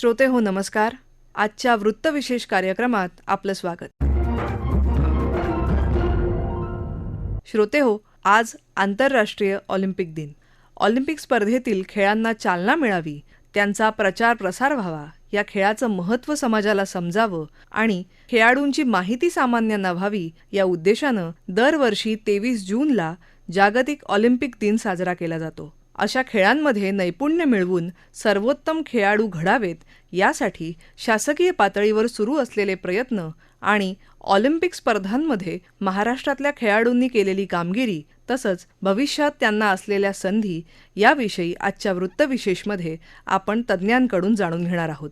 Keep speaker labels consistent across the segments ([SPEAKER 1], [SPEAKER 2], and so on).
[SPEAKER 1] श्रोते हो नमस्कार. आजच्या वृत्तविशेष कार्यक्रमात आपलं स्वागत. श्रोते हो आज आंतरराष्ट्रीय ऑलिम्पिक दिन. ऑलिम्पिक स्पर्धेतील खेळांना चालना मिळावी त्यांचा प्रचार प्रसार व्हावा या खेळाचं महत्त्व समाजाला समजावं आणि खेळाडूंची माहिती सामान्यांना व्हावी या उद्देशानं दरवर्षी तेवीस जूनला जागतिक ऑलिम्पिक दिन साजरा केला जातो. अशा खेळांमध्ये नैपुण्य मिळवून सर्वोत्तम खेळाडू घडावेत यासाठी शासकीय पातळीवर सुरू असलेले प्रयत्न आणि ऑलिम्पिक स्पर्धांमध्ये महाराष्ट्रातल्या खेळाडूंनी केलेली कामगिरी तसंच भविष्यात त्यांना असलेल्या संधी याविषयी आजच्या वृत्तविशेषमध्ये आपण तज्ज्ञांकडून जाणून घेणार आहोत.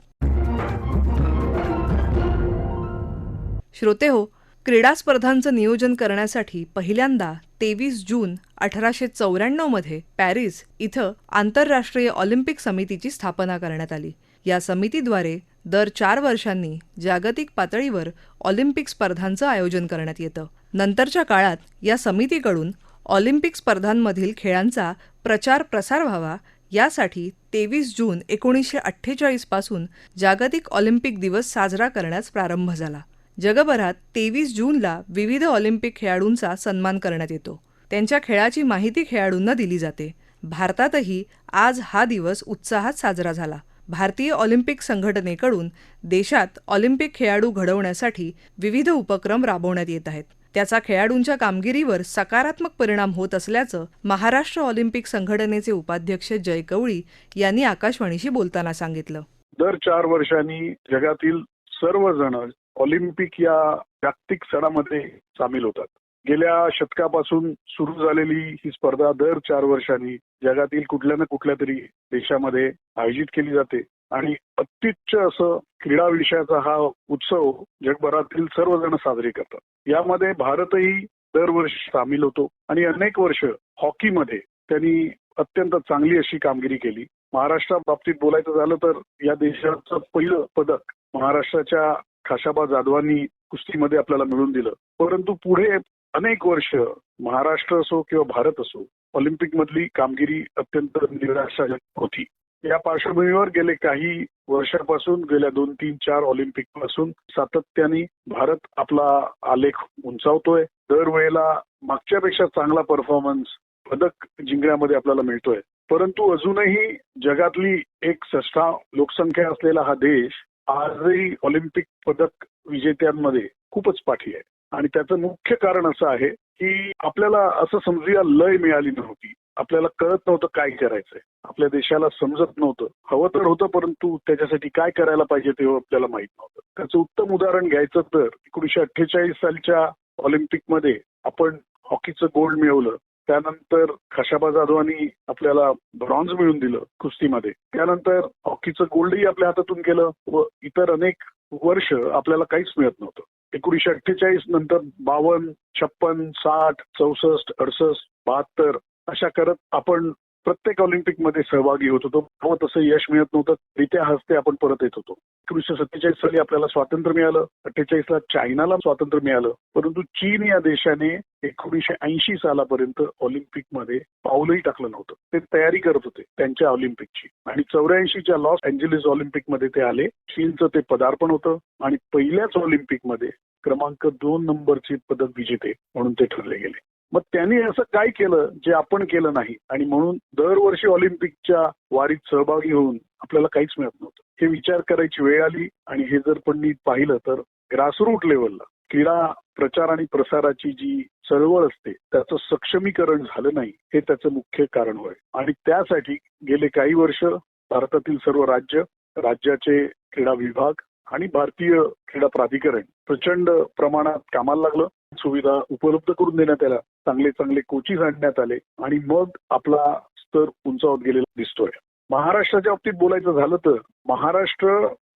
[SPEAKER 1] श्रोते हो क्रीडा स्पर्धांचं नियोजन करण्यासाठी पहिल्यांदा तेवीस जून अठराशे चौऱ्याण्णवमध्ये पॅरिस इथं आंतरराष्ट्रीय ऑलिम्पिक समितीची स्थापना करण्यात आली. या समितीद्वारे दर चार वर्षांनी जागतिक पातळीवर ऑलिम्पिक स्पर्धांचं आयोजन करण्यात येतं. नंतरच्या काळात या समितीकडून ऑलिम्पिक स्पर्धांमधील खेळांचा प्रचार प्रसार व्हावा यासाठी तेवीस जून एकोणीसशे अठ्ठेचाळीसपासून जागतिक ऑलिम्पिक दिवस साजरा करण्यास प्रारंभ झाला. जगभरात तेवीस जूनला विविध ऑलिम्पिक खेळाडूंचा सन्मान करण्यात येतो. त्यांच्या खेळाची माहिती खेळाडूंना दिली जाते. भारतातही आज हा दिवस उत्साहात साजरा झाला. भारतीय ऑलिम्पिक संघटनेकडून देशात ऑलिम्पिक खेळाडू घडवण्यासाठी विविध उपक्रम राबवण्यात येत आहेत. त्याचा खेळाडूंच्या कामगिरीवर सकारात्मक परिणाम होत असल्याचं महाराष्ट्र ऑलिम्पिक संघटनेचे उपाध्यक्ष जय कवळी यांनी आकाशवाणीशी बोलताना सांगितलं.
[SPEAKER 2] दर चार वर्षांनी जगातील सर्वजण ऑलिम्पिक या जागतिक सणामध्ये सामील होतात. गेल्या शतकापासून सुरू झालेली ही स्पर्धा दर चार वर्षांनी जगातील कुठल्या ना कुठल्या तरी देशामध्ये आयोजित केली जाते. आणि अत्युच्च असं क्रीडा विषयाचा हा उत्सव जगभरातील सर्वजण साजरे करतात. यामध्ये भारतही दरवर्षी सामील होतो आणि अनेक वर्ष हॉकीमध्ये त्यांनी अत्यंत चांगली अशी कामगिरी केली. महाराष्ट्रा बाबतीत बोलायचं झालं तर या देशाचं पहिलं पदक महाराष्ट्राच्या खाशाबा जाधवांनी कुस्तीमध्ये आपल्याला मिळवून दिलं. परंतु पुढे अनेक वर्ष महाराष्ट्र असो किंवा भारत असो ऑलिम्पिक मधली कामगिरी अत्यंत निराशाजनक होती. या पार्श्वभूमीवर गेले काही वर्षापासून गेल्या दोन तीन चार ऑलिम्पिकपासून सातत्याने भारत आपला आलेख उंचावतोय. दरवेळेला मागच्यापेक्षा चांगला परफॉर्मन्स पदक जिंकण्यामध्ये आपल्याला मिळतोय. परंतु अजूनही जगातली एक सष्टा लोकसंख्या असलेला हा देश आजही ऑलिम्पिक पदक विजेत्यांमध्ये खूपच पाठी आहे. आणि त्याचं मुख्य कारण असं आहे की आपल्याला असं समजूया लय मिळाली नव्हती. आपल्याला कळत नव्हतं काय करायचंय. आपल्या देशाला समजत नव्हतं. हवं तर होतं परंतु त्याच्यासाठी काय करायला पाहिजे ते आपल्याला माहीत नव्हतं. त्याचं उत्तम उदाहरण घ्यायचं तर एकोणीशे अठ्ठेचाळीस सालच्या ऑलिम्पिकमध्ये आपण हॉकीचं गोल्ड मिळवलं. त्यानंतर खशाबा जाधवांनी आपल्याला ब्रॉन्झ मिळून दिलं कुस्तीमध्ये. त्यानंतर हॉकीचं गोल्डही आपल्या हातातून केलं व इतर अनेक वर्ष आपल्याला काहीच मिळत नव्हतं. एकोणीशे अठ्ठेचाळीस नंतर बावन्न छप्पन साठ चौसष्ट अडसष्ट बहात्तर अशा करत आपण प्रत्येक ऑलिम्पिकमध्ये सहभागी होत होतो. व तसं यश मिळत नव्हतं. रित्या हस्ते आपण परत येत होतो. एकोणीसशे सत्तेचाळीस साली आपल्याला स्वातंत्र्य मिळालं. अठ्ठेचाळीसला चायनाला स्वातंत्र्य मिळालं. परंतु चीन या देशाने एकोणीसशे ऐंशी सालापर्यंत ऑलिम्पिकमध्ये पाऊलही टाकलं नव्हतं. ते तयारी करत होते त्यांच्या ऑलिम्पिकची. आणि चौऱ्याऐंशीच्या लॉस अँजेलिस ऑलिम्पिकमध्ये ते आले. चीनचं ते पदार्पण होतं. आणि पहिल्याच ऑलिम्पिकमध्ये क्रमांक दोन नंबरची पदक विजेते म्हणून ते ठरले गेले. मग त्यांनी असं काय केलं जे आपण केलं नाही? आणि म्हणून दरवर्षी ऑलिम्पिकच्या वारीत सहभागी होऊन आपल्याला काहीच मिळत नव्हतं. हे विचार करायची वेळ आली. आणि हे जर पण मी पाहिलं तर ग्रासरूट लेवलला क्रीडा प्रचार आणि प्रसाराची जी चळवळ असते त्याचं सक्षमीकरण झालं नाही हे त्याचं मुख्य कारण होय. आणि त्यासाठी गेले काही वर्ष भारतातील सर्व राज्य राज्याचे क्रीडा विभाग आणि भारतीय क्रीडा प्राधिकरण प्रचंड प्रमाणात कामाला लागलं. सुविधा उपलब्ध करून देण्यात आल्या चांगले चांगले कोचीज आणण्यात आले आणि मग आपला स्तर उंचावत गेलेला दिसतोय. महाराष्ट्राच्या बाबतीत बोलायचं झालं तर महाराष्ट्र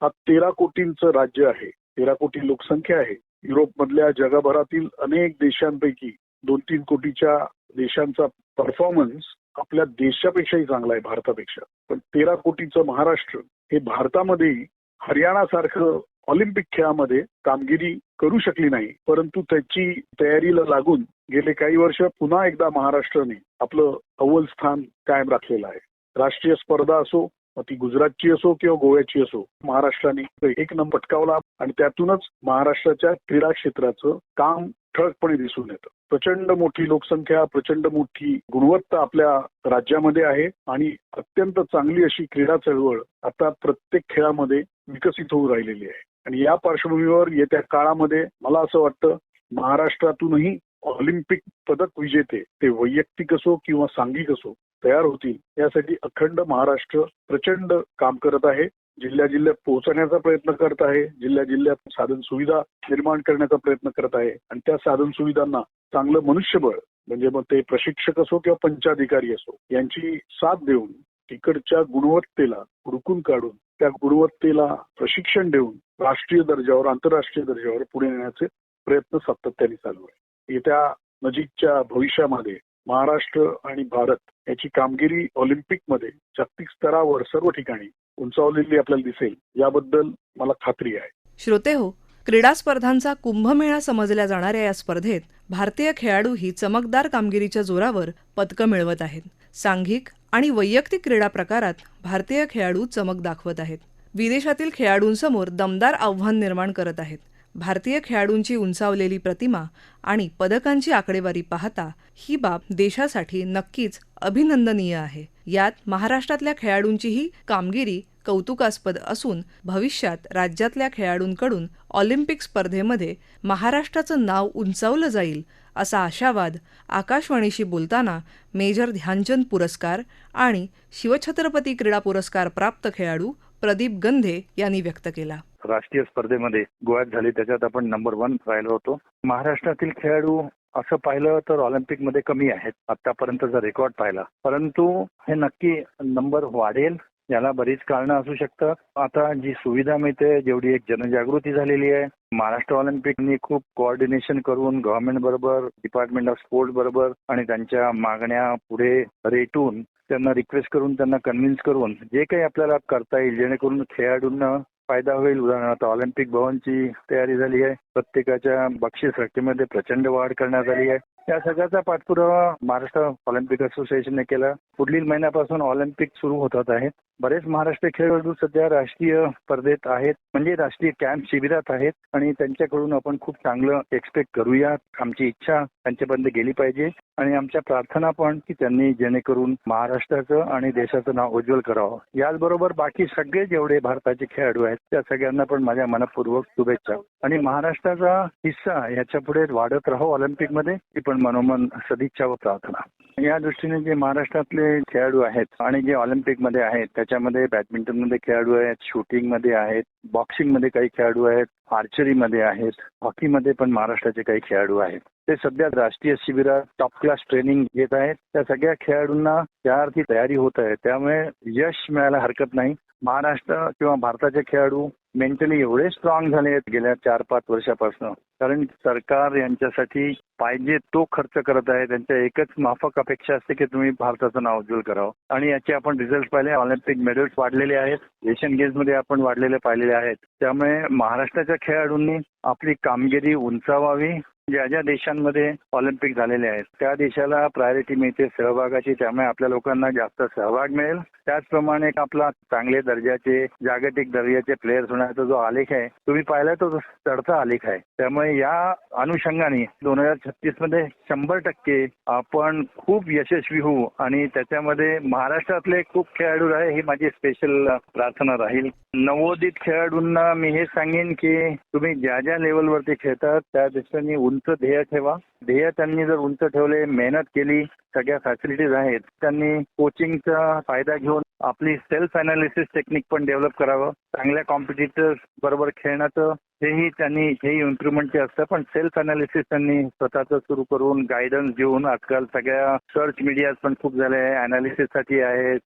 [SPEAKER 2] हा तेरा कोटींचं राज्य आहे. तेरा कोटी लोकसंख्या आहे. युरोपमधल्या जगभरातील अनेक देशांपैकी दोन तीन कोटीच्या देशांचा परफॉर्मन्स आपल्या देशापेक्षाही चांगला आहे भारतापेक्षा. पण तेरा कोटीचं महाराष्ट्र हे भारतामध्ये हरियाणासारखं ऑलिम्पिक खेळामध्ये कामगिरी करू शकली नाही. परंतु त्याची तयारीला लागून गेले काही वर्ष पुन्हा एकदा महाराष्ट्राने आपलं अव्वल स्थान कायम राखलेलं आहे. राष्ट्रीय स्पर्धा असो मग ती गुजरातची असो किंवा गोव्याची असो महाराष्ट्राने एक नंबर पटकावला आणि त्यातूनच महाराष्ट्राच्या क्रीडा क्षेत्राचं काम ठळकपणे दिसून येतं. प्रचंड मोठी लोकसंख्या प्रचंड मोठी गुणवत्ता आपल्या राज्यामध्ये आहे आणि अत्यंत चांगली अशी क्रीडा चळवळ आता प्रत्येक खेळामध्ये विकसित होऊ राहिलेली आहे. आणि या पार्श्वभूमीवर येत्या काळामध्ये मला असं वाटतं महाराष्ट्रातूनही ऑलिम्पिक पदक विजेते ते वैयक्तिक असो किंवा सांघिक असो तयार होतील यासाठी अखंड महाराष्ट्र प्रचंड काम करत आहे. जिल्ह्या जिल्ह्यात पोहोचण्याचा प्रयत्न करत आहे. जिल्ह्या जिल्ह्यात साधन सुविधा निर्माण करण्याचा प्रयत्न करत आहे. आणि त्या साधन सुविधांना चांगलं मनुष्यबळ म्हणजे मग ते प्रशिक्षक असो किंवा पंचाधिकारी असो यांची साथ देऊन तिकडच्या गुणवत्तेला हुडकून काढून त्या गुणवत्तेला प्रशिक्षण देऊन राष्ट्रीय दर्जावर आंतरराष्ट्रीय दर्जावर पुढे नेण्याचे प्रयत्न सातत्याने चालू आहे येत्या नजीकच्या भविष्यामध्ये महाराष्ट्र आणि भारत याची कामगिरी ऑलिम्पिकमध्ये जागतिक स्तरावर सर्व ठिकाणी उंचावलेली आपल्याला दिसेल याबद्दल मला खात्री आहे.
[SPEAKER 1] श्रोते हो क्रीडा स्पर्धांचा कुंभमेळा समजल्या जाणाऱ्या या स्पर्धेत भारतीय खेळाडूही चमकदार कामगिरीच्या जोरावर पदकं मिळवत आहेत. सांघिक आणि वैयक्तिक क्रीडा प्रकारात भारतीय खेळाडू चमक दाखवत आहेत. विदेशातील खेळाडूंसमोर दमदार आव्हान निर्माण करत आहेत. भारतीय खेळाडूंची उंचावलेली प्रतिमा आणि पदकांची आकडेवारी पाहता ही बाब देशासाठी नक्कीच अभिनंदनीय आहे. यात महाराष्ट्रातल्या खेळाडूंचीही कामगिरी कौतुकास्पद असून भविष्यात राज्यातल्या खेळाडूंकडून ऑलिम्पिक स्पर्धेमध्ये महाराष्ट्राचं नाव उंचावलं जाईल असा आशावाद आकाशवाणीशी बोलताना मेजर ध्यानचंद पुरस्कार आणि शिवछत्रपती क्रीडा पुरस्कार प्राप्त खेळाडू प्रदीप गंधे यांनी व्यक्त केला.
[SPEAKER 3] राष्ट्रीय स्पर्धेमध्ये गोव्यात झाली. त्याच्यात आपण नंबर वन राहिलो होतो. महाराष्ट्रातील खेळाडू असं पाहिलं तर ऑलिम्पिकमध्ये कमी आहेत. आतापर्यंतचा रेकॉर्ड पाहिला. परंतु हे नक्की नंबर वाढेल याला बरीच कारणं असू शकतात. आता जी सुविधा मिळते जेवढी एक जनजागृती झालेली आहे महाराष्ट्र ऑलिम्पिकनी खूप कोऑर्डिनेशन करून गव्हर्नमेंट बरोबर डिपार्टमेंट ऑफ स्पोर्ट्स बरोबर आणि त्यांच्या मागण्या पुढे रेटून त्यांना रिक्वेस्ट करून त्यांना कन्व्हिन्स करून जे काही आपल्याला करता येईल जेणेकरून खेळाडूंना फायदा होईल. उदाहरणार्थ ऑलिम्पिक भवनची तयारी झाली आहे. प्रत्येकाच्या बक्षीस रक्कमेमध्ये प्रचंड वाढ करण्यात आली आहे. या सगळ्याचा पाठपुरावा महाराष्ट्र ऑलिम्पिक असोसिएशनने केला. पुढील महिन्यापासून ऑलिम्पिक सुरू होतात आहेत बरेच महाराष्ट्र खेळाडू सध्या राष्ट्रीय स्पर्धेत आहेत. म्हणजे राष्ट्रीय कॅम्प शिबिरात आहेत. आणि त्यांच्याकडून आपण खूप चांगलं एक्सपेक्ट करूया. आमची इच्छा त्यांच्यापर्यंत गेली पाहिजे. आणि आमच्या प्रार्थना पण की त्यांनी जेणेकरून महाराष्ट्राचं आणि देशाचं नाव उज्ज्वल करावं. याचबरोबर बाकी सगळे जेवढे भारताचे खेळाडू आहेत त्या सगळ्यांना पण माझ्या मनपूर्वक शुभेच्छा. आणि महाराष्ट्राचा हिस्सा याच्यापुढे वाढत राहो ऑलिम्पिकमध्ये. ती पण मनोमन सदिच्छा व प्रार्थना. या दृष्टीने जे महाराष्ट्रातले खेळाडू आहेत आणि जे ऑलिम्पिकमध्ये आहेत त्याच्यामध्ये बॅडमिंटनमध्ये खेळाडू आहेत शूटिंगमध्ये आहेत बॉक्सिंगमध्ये काही खेळाडू आहेत आर्चरीमध्ये आहेत हॉकीमध्ये पण महाराष्ट्राचे काही खेळाडू आहेत. ते सध्या राष्ट्रीय शिबिरात टॉप क्लास ट्रेनिंग घेत आहेत. त्या सगळ्या खेळाडूंना त्याअर्थी तयारी होत आहे त्यामुळे यश मिळायला हरकत नाही. महाराष्ट्र किंवा भारताचे खेळाडू मेंटली एवढे स्ट्रॉंग झाले आहेत गेल्या चार पाच वर्षापासून. कारण सरकार यांच्यासाठी पाहिजे तो खर्च करत आहे. त्यांच्या एकच माफक अपेक्षा असते की तुम्ही भारताचं नाव उज्ज्वल करावं. आणि याचे आपण रिझल्ट पाहिले. ऑलिम्पिक मेडल्स वाढलेले आहेत. एशियन गेम्समध्ये आपण वाढलेले पाहिलेले आहेत. त्यामुळे महाराष्ट्राच्या खेळाडूंनी आपली कामगिरी उंचावावी. ज्या ज्या देशांमध्ये ऑलिम्पिक झालेले आहेत त्या देशाला प्रायोरिटी मिळते सहभागाची त्यामुळे आपल्या लोकांना जास्त सहभाग मिळेल. त्याचप्रमाणे आपला चांगले दर्जाचे जागतिक दर्जाचे प्लेयर्स होण्याचा जो आलेख आहे तुम्ही पाहिला तो चढता आलेख आहे. त्यामुळे या अनुषंगाने दोन हजार छत्तीसमध्ये शंभर टक्के आपण खूप यशस्वी होऊ आणि त्याच्यामध्ये महाराष्ट्रातले खूप खेळाडू आहे ही माझी स्पेशल प्रार्थना राहील. नवोदित खेळाडूंना मी हे सांगेन की तुम्ही ज्या ज्या लेवलवरती खेळतात त्या दृष्टीने उंच ध्येय ठेवा. ध्येय त्यांनी जर उंच ठेवले मेहनत केली सगळ्या फॅसिलिटीज आहेत. त्यांनी कोचिंगचा फायदा घेऊन आपली सेल्फ अनालिसिस टेक्निक पण डेव्हलप करावं. चांगल्या कॉम्पिटिटर्स बरोबर खेळण्याचं हेही त्यांनी हे इम्प्रुव्हमेंटचे असतं पण सेल्फ अनालिसिस त्यांनी स्वतःच सुरू करून गायडन्स घेऊन आजकाल सगळ्या सर्च मीडिया पण खूप झाले आहे. अनालिसिससाठी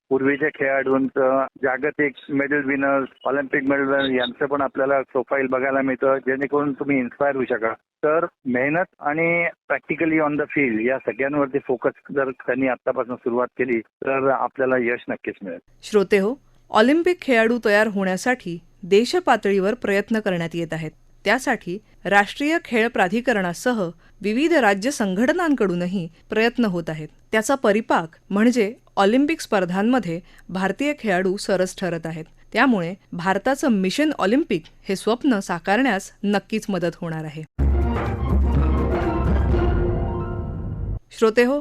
[SPEAKER 3] पूर्वीच्या खेळाडूंचं जागतिक medal winners Olympic medal winners यांचं पण आपल्याला प्रोफाईल बघायला मिळतं. जेणेकरून तुम्ही इन्स्पायर होऊ शका तर मेहनत आणि प्रॅक्टिकली ऑन द फील्ड या सगळ्यांवरती फोकस जर त्यांनी आतापासून सुरुवात केली तर आपल्याला यश नक्कीच मिळेल.
[SPEAKER 1] श्रोते हो ऑलिम्पिक खेळाडू तयार होण्यासाठी देशपातळीवर प्रयत्न करण्यात येत आहेत. त्यासाठी राष्ट्रीय खेळ प्राधिकरणासह विविध राज्य संघटनांकडूनही प्रयत्न होत आहेत. त्याचा परिपाक म्हणजे ऑलिम्पिक स्पर्धांमध्ये भारतीय खेळाडू सरस ठरत आहेत. त्यामुळे भारताचं मिशन ऑलिम्पिक हे स्वप्न साकारण्यास नक्कीच मदत होणार आहे. श्रोते हो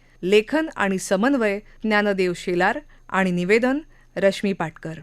[SPEAKER 1] लेखन आणि समन्वय ज्ञानदेव शेलार आणि निवेदन रश्मी पाटकर.